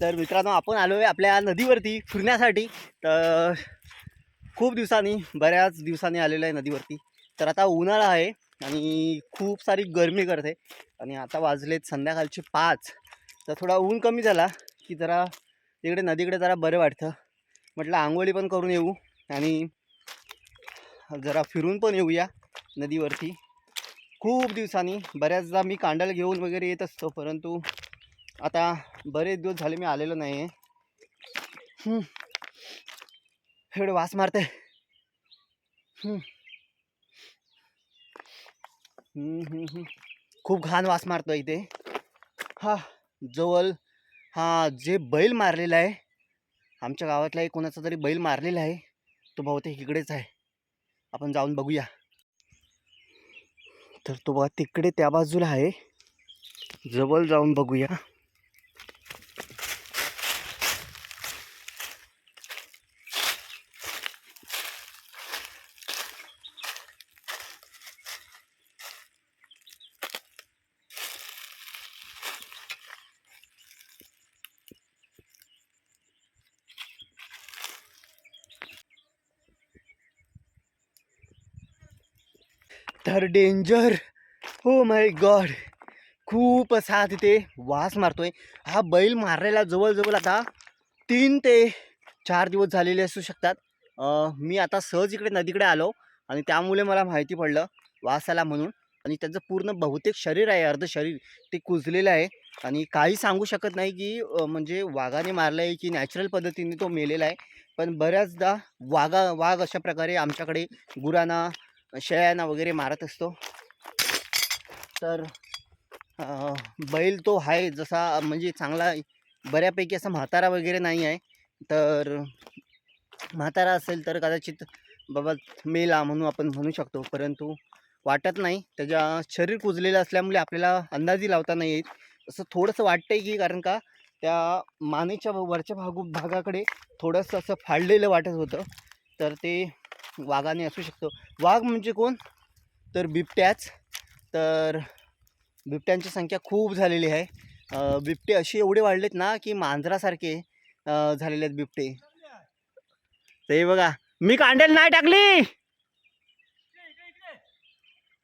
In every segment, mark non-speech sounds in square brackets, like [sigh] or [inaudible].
तर मित्रांनो आपण आलो आहे आपल्या नदीवरती फिरण्यासाठी. तर खूप दिवसांनी बऱ्याच दिवसांनी आलेलो आहे नदीवरती. तर आता उन्हाळा आहे आणि खूप सारी गरमी करते. आणि आता वाजलेत संध्याकाळचे पाच. तर थोडा ऊन कमी झाला की जरा तिकडे नदीकडे जरा बरं वाटतं. म्हटलं आंघोळी पण करून येऊ आणि जरा फिरून पण येऊया नदीवरती. खूप दिवसांनी बऱ्याचदा मी कांडल घेऊन वगैरे येत असतो परंतु आता बरेच दिवस झाले मी आलेलो नाही. आहे एवढं वास मारते खूप घाण वास मारतो इथे. हा जवळ हा जे बैल मारलेला आहे आमच्या गावातलाही कोणाचा तरी बैल मारलेला आहे तो बहुतेक इकडेच आहे. आपण जाऊन बघूया. तर तो बघा तिकडे त्या बाजूला आहे. जवळ जाऊन बघूया. तर डेंजर हो माय गॉड खूप असा तिथे वास मारतोय. हा बैल मारलेला जवळजवळ आता तीन ते चार दिवस झालेले असू शकतात. मी आता सहज इकडे नदीकडे आलो आणि त्यामुळे मला माहिती पडलं वास आला म्हणून. आणि त्यांचं पूर्ण बहुतेक शरीर आहे अर्ध शरीर ते कुजलेलं आहे. आणि काही सांगू शकत नाही की म्हणजे वाघाने मारलं आहे की नॅचरल पद्धतीने तो मेलेला आहे. पण बऱ्याचदा वाघा वाघ अशा प्रकारे आमच्याकडे गुरांना शेळ्यांना वगैरे मारत असतो. तर बैल तो आहे जसा म्हणजे चांगला बऱ्यापैकी असा म्हातारा वगैरे नाही आहे. तर म्हातारा असेल तर कदाचित बाबा मेला म्हणून आपण म्हणू शकतो. परंतु वाटत नाही. त्याच्या शरीर कुजलेलं असल्यामुळे आपल्याला अंदाजी लावता नाही येत. असं थोडंसं वाटतंय की कारण का त्या मानेच्या वरच्या भागू भागाकडे थोडंसं असं फाडलेलं वाटत होतं. तर ते वाघाने असू शकतो. वाघ म्हणजे कोण? तर बिबट्याच. तर बिबट्यांची संख्या खूप झालेली आहे. बिबटे असे एवढे वाढलेत ना की मांजरासारखे झालेले आहेत बिबटे. ते बघा मी कांडेल नाही टाकली!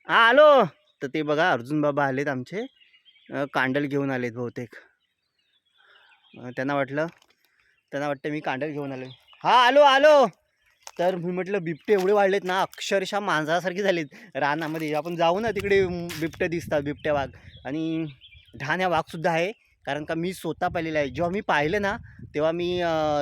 हा आलो. तर ते बघा अर्जुन बाबा आलेत आमचे. कांडल घेऊन आलेत बहुतेक. त्यांना वाटलं त्यांना वाटतं मी कांडल घेऊन आलो हा आलो आलो. तर मी म्हटलं बिबटे एवढे वाढलेत ना अक्षरशः मांजरासारखे झालेत. रानामध्ये आपण जाऊ ना तिकडे बिबटे दिसतात बिबट्या वाघ. आणि ढाण्या वाघसुद्धा आहे कारण का मी स्वतः पाहिलेला आहे. जेव्हा मी पाहिलं ना तेव्हा मी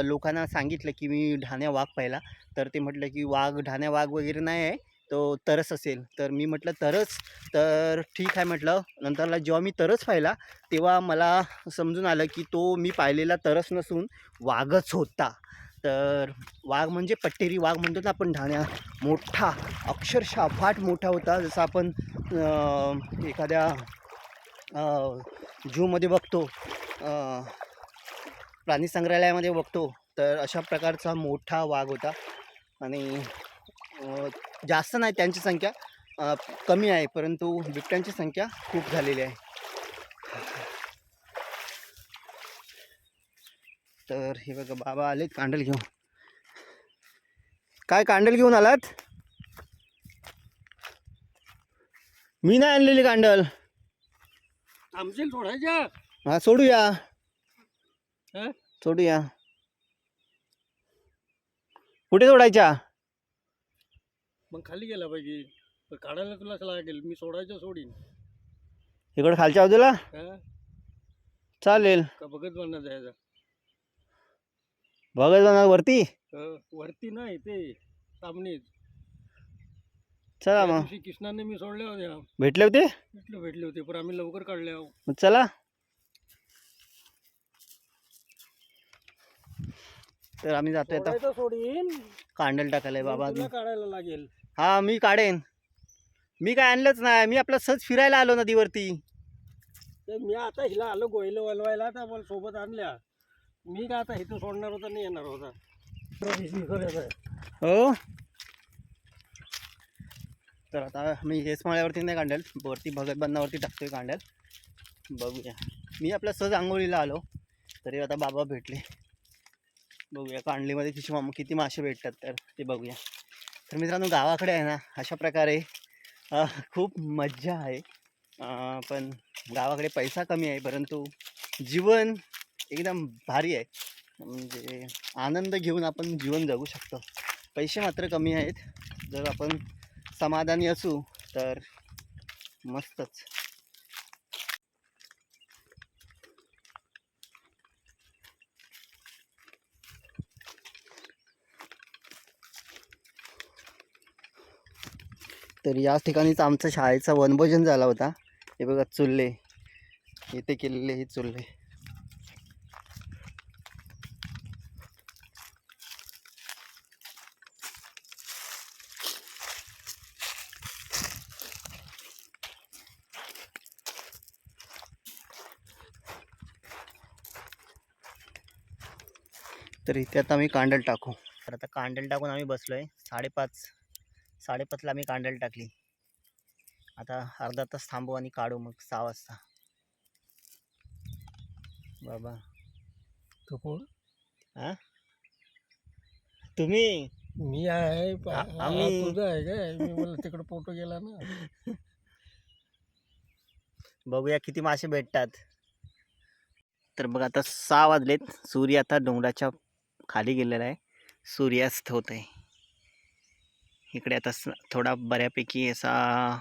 लोकांना सांगितलं की मी ढाण्या वाघ पाहिला. तर ते म्हटलं की वाघ ढाण्या वाघ वगैरे नाही आहे तो तरस असेल. तर मी म्हटलं तरच तर ठीक आहे म्हटलं. नंतरला जेव्हा मी तरच पाहिला तेव्हा मला समजून आलं की तो मी पाहिलेला तरस नसून वाघच होता. तर वाघ म्हणजे पट्टेरी वाघ म्हणतो ना आपण ठाण्या मोठा अक्षरशः फाट मोठा होता. जसं आपण एखाद्या जूमध्ये बघतो प्राणी संग्रहालयामध्ये बघतो तर अशा प्रकारचा मोठा वाघ होता. आणि जास्त नाही त्यांची संख्या कमी आहे परंतु बिबट्यांची संख्या खूप झालेली आहे. तर हे बघा बाबा आलेत कांडल घेऊन. काय कांडल घेऊन आलात? मी नाही आणलेली कांडल. थांबशील सोडायच्या हा सोडूया. हं? सोडूया. कुठे सोडायच्या? मग खाली गेला पाहिजे. काढायला तुलाच लागेल मी सोडायचं सोडीन. इकडं खालच्या बाजूला? हा? चालेल. का बघत बनणार जायचं? बघत जाणार वरती? वरती नाही ते सामनेच. चला त्या मग. दिवशी कृष्णाने मी सोडल्या होत्या. भेटले होते? भेटले भेटले होते पण आम्ही लवकर काढले आहो मग चला. तर आम्ही जातोय आता. सोडायचं सोडीन. कांडल टाकायला बाबा तुला काढायला लागेल. हा मी काढेन. मी काय आणलंच नाही. मी आपलं सहज फिरायला आलो नदीवरती. ते मी आता हिला आलो गोयला वलवायला तर मला सोबत आणल्या. मी का आता इथून सोडणार होता नाही येणार होता. हो? तर आता मी हेच माळ्यावरती नाही कांडेल वरती भगत बंधावरती टाकतोय कांडेल. बघूया. मी आपल्या सहज आंघोळीला आलो तरी आता बाबा भेटले. बघूया कांडलीमध्ये किती मा किती मासे भेटतात तर ते बघूया. तर मित्रांनो गावाकडे आहे ना अशा प्रकारे खूप मज्जा आहे. पण गावाकडे पैसा कमी आहे परंतु जीवन एकदम भारी आहे. म्हणजे आनंद घेऊन आपण जीवन जगू शकतो. पैसे मात्र कमी आहेत. जर आपण समाधानी असू तर मस्तच. तर याच ठिकाणीच आमचं शाळेचा वनभोजन झाला होता. हे बघा चुल्ले. इथे केलेले हे चुल्ले. तर इथे आता आम्ही कांडल टाकू. तर आता कांडल टाकून आम्ही बसलोय. साडेपाच साडेपाचला आम्ही कांडल टाकली. आता अर्धा तास थांबू आणि काढू मग सहा वाजता. बाबा. तो कोण? तुम्ही? मी आहे आम्ही- तुझा आहे काय? मी मला तिकडे फोटो गेला ना. [laughs] बघूया किती मासे भेटतात. तर बघ आता सहा वाजलेत. सूर्य आता डोंगराच्या खाली गेलेला आहे. सूर्यास्त होत आहे इकडे आता स- थोडा बऱ्यापैकी असा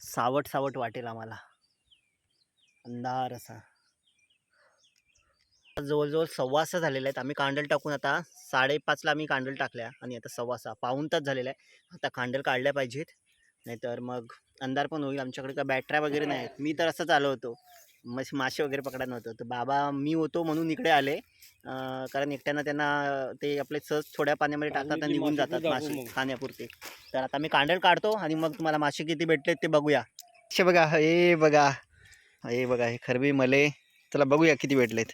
सावट सावट वाटेल आम्हाला. अंधार असा. जवळजवळ सव्वासा झालेला आहेत. आम्ही कांडल टाकून आता साडेपाचला आम्ही कांडल टाकल्या आणि आता सव्वासा पाहून तास झालेला आहे. आता कांडल काढल्या पाहिजेत. नाहीतर मग अंधार पण होईल. आमच्याकडे काय बॅटऱ्या वगैरे नाही आहेत मी तर असं चालवतो होतो. मस मासे वगैरे पकडायला नव्हतं. तर बाबा मी होतो म्हणून इकडे आले. कारण एकट्यानं त्यांना ते आपले सहज थोड्या पाण्यामध्ये टाकतात आणि निघून जातात मासे. खाण्यापुरते. तर आता मी कांडल काढतो आणि मग तुम्हाला मासे किती भेटलेत ते बघूया. हे बघा हे बघा. हे बघा हे खरबी मले. चला बघूया किती भेटलेत.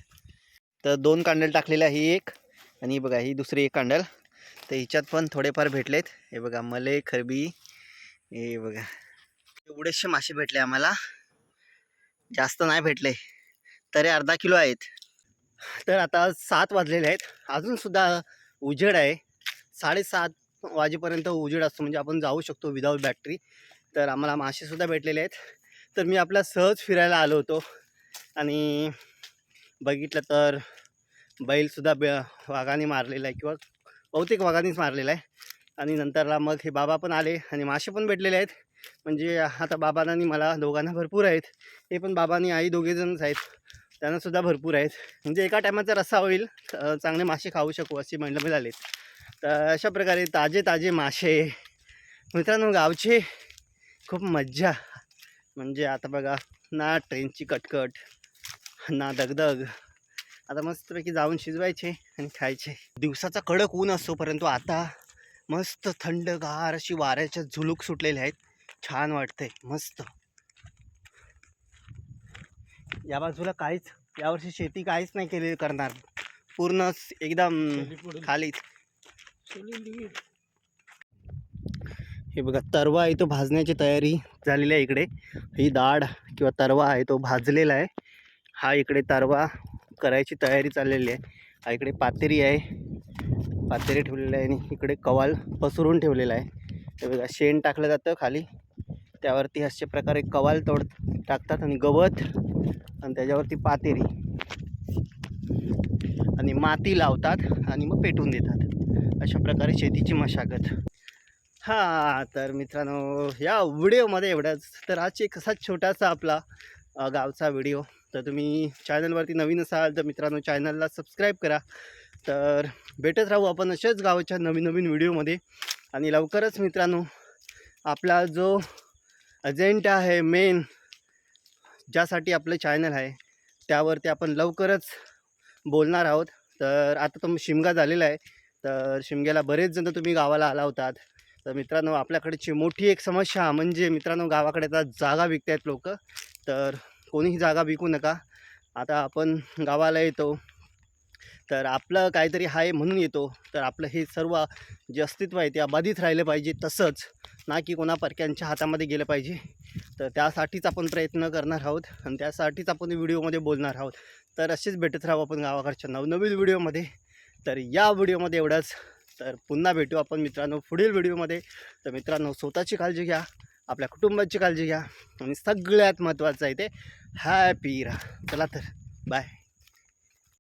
तर दोन कांडल टाकलेले आहे ही एक आणि बघा ही दुसरी एक कांडल. तर हिच्यात पण थोडेफार भेटलेत. हे बघा मले खरबी. हे बघा. एवढेचसे मासे भेटले आम्हाला. जास्त नाही भेटले. तरी अर्धा किलो आहेत. तर आता सात वाजलेले आहेत. अजूनसुद्धा उजेड आहे. साडेसात वाजेपर्यंत उजेड असतो. म्हणजे आपण जाऊ शकतो विदाऊट बॅटरी तर आम्हाला मासेसुद्धा भेटलेले आहेत. तर मी आपला सहज फिरायला आलो होतो. आणि बघितलं तर बैलसुद्धा ब वाघाने मारलेला आहे किंवा बहुतेक वाघानेच मारलेला आहे. आणि नंतरला मग हे बाबा पण आले आणि मासे पण भेटलेले आहेत. म्हणजे आता बाबांना आणि मला दोघांना भरपूर आहेत. हे पण बाबांनी आई दोघेजणच आहेत. त्यांनासुद्धा भरपूर आहेत. म्हणजे एका टायमाचा रस्सा होईल चांगले मासे खाऊ शकू अशी म्हणलं मिळालेत तर अशा प्रकारे ताजे ताजे मासे. मित्रांनो गावचे खूप मज्जा. म्हणजे आता बघा ना ट्रेनची कटकट ना दगदग. आता मस्तपैकी जाऊन शिजवायचे आणि खायचे. दिवसाचा कडक ऊन असतो परंतु आता मस्त थंडगार अशी वाऱ्याच्या झुलूक सुटलेल्या आहेत. छान वाटतंय मस्त. या बाजूला काहीच यावर्षी शेती काहीच नाही केली करणार. पूर्ण एकदम. खालीच. हे बघा तरवा आहे तो भाजण्याची तयारी झालेली आहे इकडे. ही दाढ किंवा तरवा आहे तो भाजलेला आहे. हा इकडे तरवा करायची तयारी चाललेली आहे. हा इकडे पातेरी आहे. पातेरी ठेवलेलं आहे आणि इकडे कवाल पसरून ठेवलेला आहे. हे बघा शेण टाकलं जातं खाली. त्यावरती अशा प्रकारे कवाल तोड टाकतात आणि गवत आणि त्याच्यावरती पातेरी आणि माती लावतात आणि मग पेटून देतात. अशा प्रकारे शेतीची मशागत. हां तर मित्रांनो या व्हिडिओमध्ये एवढाच. तर आज एक असा छोटासा आपला गावचा व्हिडिओ. तर तुम्ही चॅनलवरती नवीन असाल तर मित्रांनो चॅनलला सबस्क्राईब करा. तर भेटत राहू आपण अशाच गावाच्या नवीन नवीन व्हिडिओमध्ये. आणि लवकरच मित्रांनो आपला जो अजेंडा आहे मेन ज्यासाठी आपलं चॅनल आहे. त्यावरती आपण लवकरच बोलणार आहोत. तर आता तो शिमगा झालेला आहे. तर शिमग्याला बरेच जण तुम्ही गावाला आला होतात. तर मित्रांनो आपल्याकडची मोठी एक समस्या म्हणजे मित्रांनो गावाकडे आता जागा विकत आहेत लोक. तर कोणीही जागा विकू नका. आता आपण गावाला येतो. तर आपलं काहीतरी आहे म्हणून येतो. तर आपलं हे सर्व जे अस्तित्व आहे ते अबाधित राहिलं पाहिजे तसंच ना की कोणा परक्यांच्या हातामध्ये गेलं पाहिजे. तर त्यासाठीच आपण प्रयत्न करणार आहोत आणि त्यासाठीच आपण व्हिडिओमध्ये बोलणार आहोत. तर असेच भेटत राहू आपण गावाकडच्या नवनवीन व्हिडिओमध्ये. तर या व्हिडिओमध्ये एवढंच. तर पुन्हा भेटू आपण मित्रांनो पुढील व्हिडिओमध्ये. तर मित्रांनो स्वतःची काळजी घ्या आपल्या कुटुंबाची काळजी घ्या आणि सगळ्यात महत्त्वाचं आहे ते हॅपी राहा. चला तर बाय.